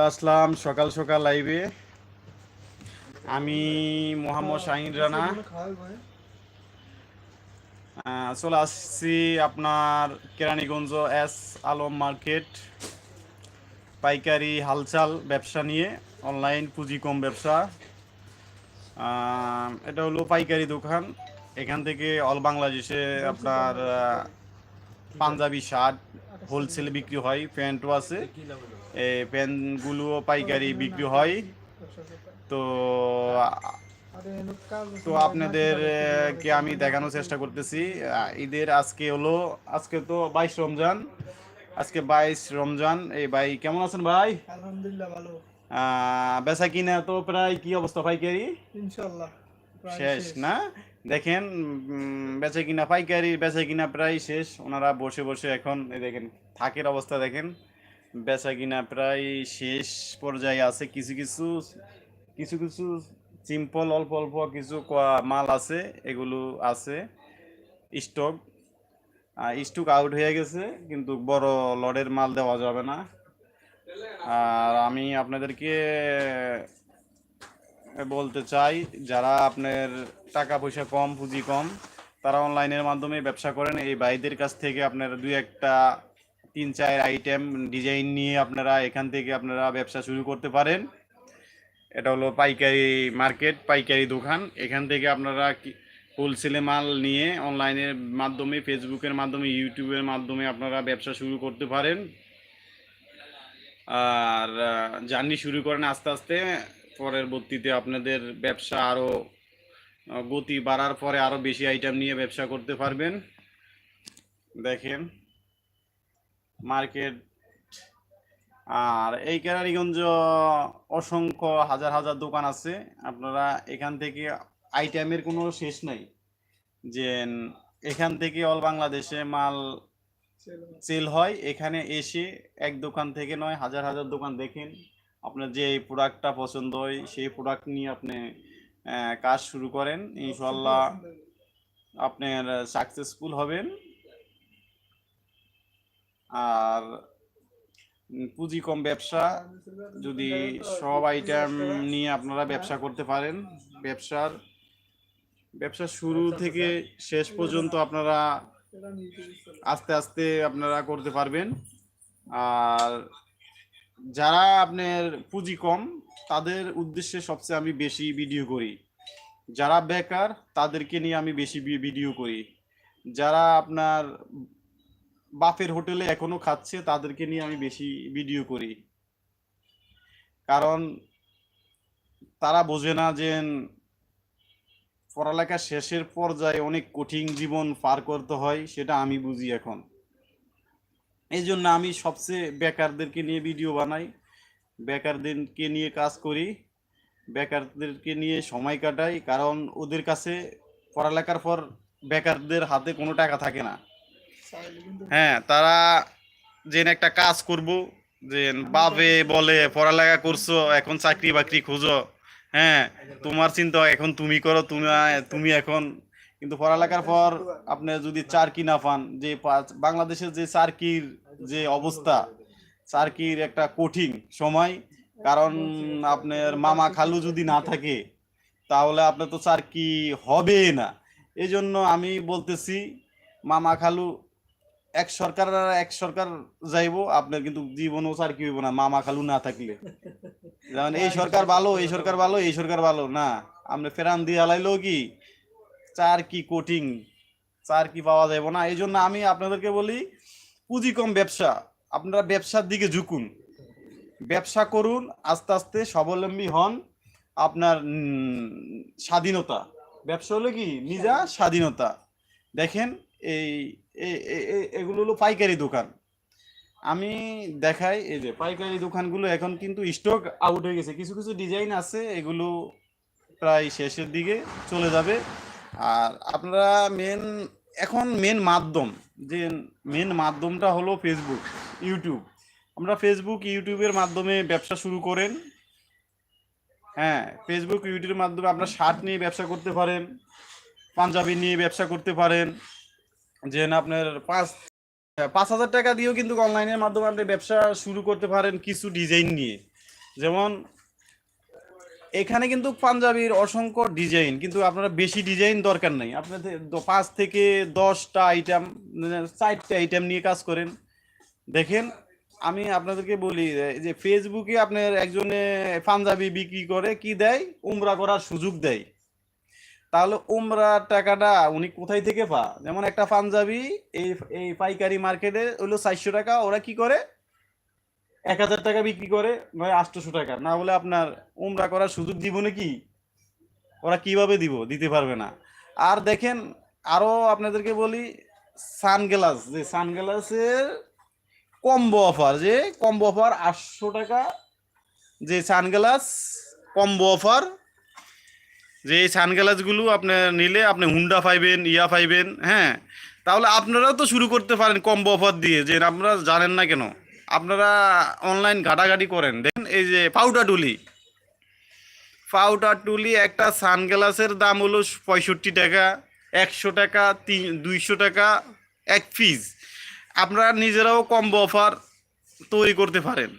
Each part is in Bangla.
আসলাম সকাল সকাল লাইভে আমি মোহাম্মদ শাহিন রানা। চলে আসছি আপনার কেরানীগঞ্জ এস আলম মার্কেট। পাইকারি হালচাল ব্যবসা নিয়ে অনলাইন পুঁজি কম ব্যবসা। এটা হলো পাইকারি দোকান। এখান থেকে অল বাংলাদেশে আপনার পাঞ্জাবি, শার্ট হোলসেল বিক্রি হয়, প্যান্টও আছে। এই প্যান্টগুলোও পাইকারি বিক্রি হয়। তো তো আপনাদের আহ, কে আমি দেখানোর চেষ্টা করতেছি। ঈদের আজকে হলো আজকে তো বাইশ রমজান। আজকে বাইশ রমজান। এই ভাই কেমন আছেন ভাই? আলহামদুলিল্লাহ ভালো। বেচা কিনা তো প্রায় কি অবস্থা পাইকারি? ইনশাল্লাহ শেষ না? দেখেন বেচা কিনা পাইকারি বেচা কিনা প্রায় শেষ। ওনারা বসে বসে এখন এই দেখেন থাকের অবস্থা দেখেন। বেচা কিনা প্রায় শেষ পর্যায়ে আছে। কিছু কিছু কিছু কিছু সিম্পল অল্প অল্প কিছু মাল আছে, এগুলো আছে। স্টক স্টক আউট হয়ে গেছে, কিন্তু বড় লডের মাল দেওয়া যাবে না। আর আমি আপনাদেরকে বলতে চাই, যারা আপনার টাকা পয়সা কম, পুঁজি কম, তারা অনলাইনের মাধ্যমে ব্যবসা করেন। এই ভাইদের কাছ থেকে আপনার দুই একটা তিন, চার আইটেম ডিজাইন নিয়ে আপনারা এখান থেকে আপনারা ব্যবসা শুরু করতে পারেন। এটা হলো পাইকারি মার্কেট পাইকারি দোকান। এখান থেকে আপনারা হোলসেলে মাল নিয়ে অনলাইনের মাধ্যমে ফেসবুকের মাধ্যমে ইউটিউবের মাধ্যমে আপনারা ব্যবসা শুরু করতে পারেন। আর জার্নি শুরু করেন আস্তে আস্তে। পরের পরবর্তীতে আপনাদের ব্যবসা আরও গতি বাড়ার পরে আরও বেশি আইটেম নিয়ে ব্যবসা করতে পারবেন। দেখেন। মার্কেট। আর এই কেরানীগঞ্জ অসংখ্য হাজার হাজার দোকান আছে। আপনারা এখান থেকে আইটেমের কোনো শেষ নাই। যে এখান থেকে অল বাংলাদেশে মাল। সেল হয়। এখানে এসে এক দোকান থেকে নয়, হাজার হাজার দোকান দেখেন। আপনার যে প্রোডাক্টটা পছন্দ হয়, সেই প্রোডাক্ট নিয়ে আপনি কাজ শুরু করেন। ইনশাল্লাহ আপনার সাকসেসফুল হবেন। আর পুঁজি কম ব্যবসা, যদি সব আইটেম নিয়ে আপনারা ব্যবসা করতে পারেন, ব্যবসার, ব্যবসা শুরু থেকে শেষ পর্যন্ত আপনারা। আস্তে আস্তে আপনারা করতে পারবেন আর যারা আপনার পুঁজি কম, তাদের উদ্দেশ্যে সবচেয়ে আমি বেশি ভিডিও করি যারা বেকার, তাদেরকে নিয়ে আমি বেশি ভিডিও করি যারা আপনার বাফের হোটেলে এখনও খাচ্ছে, তাদেরকে নিয়ে আমি বেশি ভিডিও করি। কারণ তারা বোঝে না যে পড়ালেখা শেষের পর্যায়ে অনেক কঠিন জীবন পার করতে হয়, সেটা আমি বুঝি এখন। এই জন্য আমি সবচেয়ে বেকারদেরকে নিয়ে ভিডিও বানাই। বেকারদেরকে নিয়ে কাজ করি। বেকারদেরকে নিয়ে সময় কাটাই, কারণ ওদের কাছে পড়ালেখার পর বেকারদের হাতে কোনো টাকা থাকে না। হ্যাঁ তারা যে একটা কাজ করব যে বাবে বলে, পড়ালেখা করছ, এখন চাকরি বাকরি খোঁজো। হ্যাঁ তোমার চিন্তা, এখন তুমি করো, তুমি তুমি এখন। কিন্তু পড়ালেখার পর আপনি যদি চারকি না পান, যে বাংলাদেশের যে চারকির যে অবস্থা চারকির একটা কঠিন সময়, কারণ আপনার মামা খালু যদি না থাকে, তাহলে আপনার তো চারকি হবে না। এই জন্য আমি বলতেছি, মামা খালু এক সরকার এক সরকার যাইবো, আপনার কিন্তু জীবনও আর কি হইব না, মামা খালু না থাকলে। যেমন এই সরকার ভালো, এই সরকার ভালো, এই সরকার ভালো, না। আপনি ফেরান দিয়ে আলাইলেও কি? চার কি কোটিং চার কি পাওয়া যাবে না। এই জন্য আমি আপনাদেরকে বলি, পুঁজি কম ব্যবসা, আপনারা ব্যবসার দিকে ঝুঁকুন। ব্যবসা করুন, আস্তে আস্তে স্বাবলম্বী হন আপনার স্বাধীনতা। ব্যবসা হলো কি? নিজা স্বাধীনতা। দেখেন এই এগুলো হলো পাইকারি দোকান। আমি দেখাই, এই যে পাইকারি দোকানগুলো এখন কিন্তু স্টক আউট হয়ে গেছে। কিছু কিছু ডিজাইন আছে, এগুলো প্রায় শেষের দিকে চলে যাবে। আর আপনারা মেন এখন মেন মাধ্যম, যে মেন মাধ্যমটা হলো ফেসবুক ইউটিউব আমরা ফেসবুক ইউটিউবের মাধ্যমে ব্যবসা শুরু করেন। হ্যাঁ ফেসবুক ইউটিউবের মাধ্যমে আপনার শার্ট নিয়ে ব্যবসা করতে পারেন, পাঞ্জাবি নিয়ে ব্যবসা করতে পারেন। যে না আপনার পাঁচ পাঁচ হাজার টাকা দিয়েও কিন্তু অনলাইনের মাধ্যমে আপনি ব্যবসা শুরু করতে পারেন কিছু ডিজাইন নিয়ে। যেমন, এখানে কিন্তু পাঞ্জাবির অসংখ্য ডিজাইন কিন্তু আপনারা বেশি ডিজাইন দরকার নেই। আপনাদের পাঁচ থেকে দশটা আইটেম চারটে আইটেম নিয়ে কাজ করেন। দেখেন, আমি আপনাদেরকে বলি যে ফেসবুকে আপনার একজনে পাঞ্জাবি বিক্রি করে কি দেয়? উমরা করার সুযোগ দেয়। তাহলে উমরার টাকাটা উনি কোথায় থেকে পা যেমন একটা পাঞ্জাবি, এই এই পাইকারি মার্কেটে হলো চারশো টাকা, ওরা কি করে? এক হাজার টাকা বিক্রি করে, নয়, আটশোশো টাকা। না হলে আপনার উমরা করার সুযোগ দিব নাকি ওরা কীভাবে দিব? দিতে পারবে না। আর দেখেন, আরও আপনাদেরকে বলি, সানগ্লাস, যে সানগ্লাসের কম্বো অফার, যে কম্বো অফার আটশো টাকা, যে সানগ্লাস কম্বো অফার যে এই সানগ্লাসগুলো আপনি নিলে আপনি হুন্ডা পাইবেন, ইয়া পাইবেন হ্যাঁ? তাহলে আপনারাও তো শুরু করতে পারেন কম্বো অফার দিয়ে, যে আপনারা জানেন না কেন? আপনারা অনলাইন ঘাটাঘাটি করেন। দেখেন এই যে পাউডার টুলি। পাউডার টুলি একটা সানগ্লাসের দাম হলো পঁয়ষট্টি টাকা, একশো টাকা, তিন, দুইশো টাকা, এক পিস। আপনারা নিজেরাও কম্বো অফার তৈরি করতে পারেন।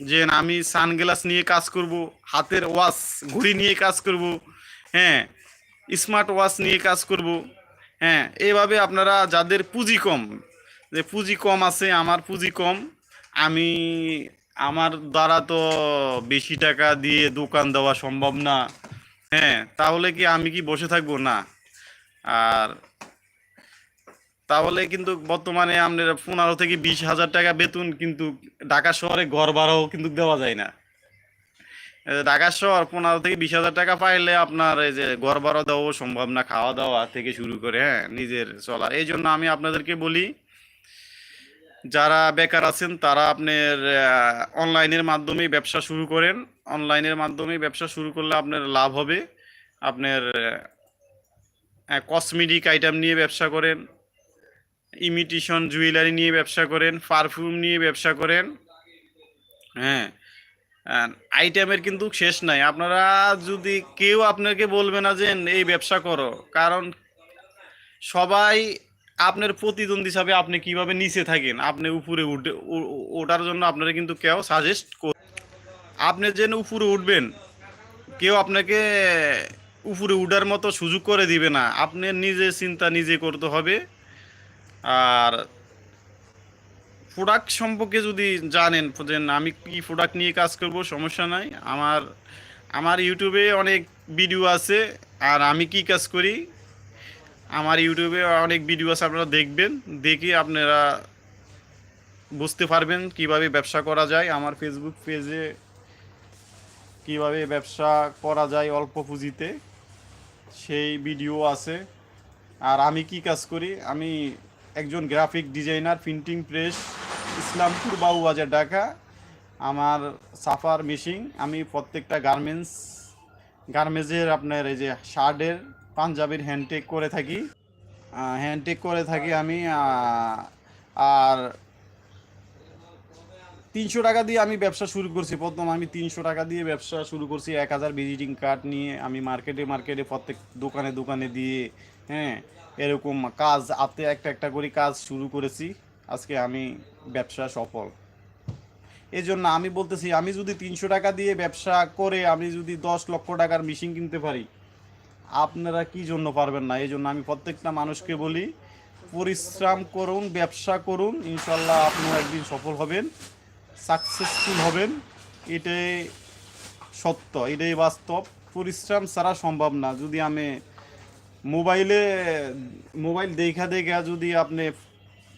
যে আমি সানগ্লাস নিয়ে কাজ করব, হাতের ওয়াশ, ঘড়ি নিয়ে কাজ করব হ্যাঁ স্মার্ট ওয়াচ নিয়ে কাজ করব। হ্যাঁ এভাবে আপনারা যাদের পুঁজি কম, যে পুঁজি কম আছে, আমার পুঁজি কম, আমি, আমার দ্বারা তো বেশি টাকা দিয়ে দোকান দেওয়া সম্ভব না। হ্যাঁ তাহলে কি আমি কি বসে থাকব? না। আর তাহলে কিন্তু বর্তমানে আপনার পনেরো থেকে বিশ হাজার টাকা বেতন কিন্তু ঢাকা শহরে ঘর ভাড়াও কিন্তু দেওয়া যায় না। ঢাকা শহর, পনেরো থেকে বিশ হাজার টাকা পাইলে আপনার এই যে ঘর ভাড়া দেওয়াও সম্ভব না, খাওয়া দাওয়া থেকে শুরু করে হ্যাঁ নিজের চলা এই জন্য আমি আপনাদেরকে বলি, যারা বেকার আছেন, তারা আপনার অনলাইনের মাধ্যমে ব্যবসা শুরু করেন। অনলাইনের মাধ্যমে ব্যবসা শুরু করলে আপনার লাভ হবে। আপনার কসমেটিক আইটেম নিয়ে ব্যবসা করেন ইমিটেশন জুয়েলারি নিয়ে ব্যবসা করেন পারফিউম নিয়ে ব্যবসা করেন হ্যাঁ আইটেমের কিন্তু শেষ নাই। আপনারা যদি কেউ আপনাকে বলবে না যে, এই ব্যবসা করো। কারণ সবাই আপনার প্রতিদ্বন্দ্বী হিসাবে আপনি কীভাবে নিচে থাকেন, আপনি উপরে উঠে ওঠার জন্য আপনারা কিন্তু কেউ সাজেস্ট আপনি যেন উপরে উঠবেন, কেউ আপনাকে উপরে উঠার মতো সুযোগ করে দিবে না। আপনি নিজে চিন্তা নিজে করতে হবে। আর প্রোডাক্ট সম্পর্কে যদি জানেন, যে আমি কি প্রোডাক্ট নিয়ে কাজ করব, সমস্যা নাই। আমার আমার ইউটিউবে অনেক ভিডিও আছে, আর আমি কি কাজ করি? আমার ইউটিউবে অনেক ভিডিও আছে, আপনারা দেখবেন। দেখে আপনারা বুঝতে পারবেন কীভাবে ব্যবসা করা যায়। আমার ফেসবুক পেজে কীভাবে ব্যবসা করা যায় অল্প পুঁজিতে, সেই ভিডিও আছে। আর আমি কি কাজ করি? আমি একজন graphic designer printing press Islampur Babubazar, Dhaka. আমার সাফার মেশিন, আমি প্রত্যেকটা গার্মেন্টস গার্মেন্টসের আপনার এই যে শার্টের, পাঞ্জাবির হ্যান্ডটেক করে থাকি। হ্যান্ডটেক করে থাকি আমি আর তিনশো টাকা দিয়ে আমি ব্যবসা শুরু করছি। প্রথম আমি তিনশো টাকা দিয়ে ব্যবসা শুরু করছি, এক হাজার ভিজিটিং কার্ড নিয়ে। আমি মার্কেটে মার্কেটে প্রত্যেক দোকানে দোকানে দিয়ে হ্যাঁ এরকম কাজ আতে একটা একটা করে কাজ শুরু করেছি। আজকে আমি ব্যবসা সফল। এই জন্য আমি বলতেছি, আমি যদি তিনশো টাকা দিয়ে ব্যবসা করে আমি যদি দশ লক্ষ টাকার মেশিন কিনতে পারি, আপনারা কি জন্য পারবেন না? এই জন্য আমি প্রত্যেকটা মানুষকে বলি, পরিশ্রম করুন, ব্যবসা করুন, ইনশাল্লাহ আপনারা একদিন সফল হবেন সাকসেসফুল হবেন। এটাই সত্য, এটাই বাস্তব। পরিশ্রম ছাড়া সম্ভব না। যদি আমি মোবাইলে, মোবাইল দেখা দেখা যদি আপনি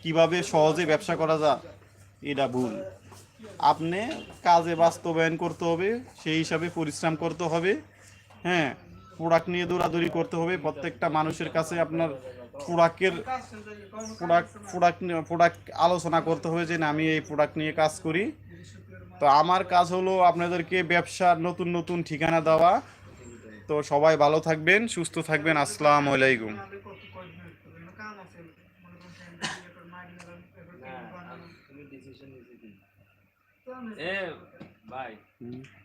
কীভাবে সহজে ব্যবসা করা যায়, এটা ভুল। আপনি কাজে বাস্তবায়ন করতে হবে, সেই হিসাবে পরিশ্রম করতে হবে হ্যাঁ প্রোডাক্ট নিয়ে দৌড়াদৌড়ি করতে হবে। প্রত্যেকটা মানুষের কাছে আপনার প্রোডাক্টের প্রোডাক্ট প্রোডাক্ট প্রোডাক্ট আলোচনা করতে হবে যে, না, আমি এই প্রোডাক্ট নিয়ে কাজ করি। তো আমার কাজ হলো আপনাদেরকে ব্যবসার নতুন নতুন ঠিকানা দেওয়া। তো সবাই ভালো থাকবেন, সুস্থ থাকবেন। আসসালামু আলাইকুম। এ ভাই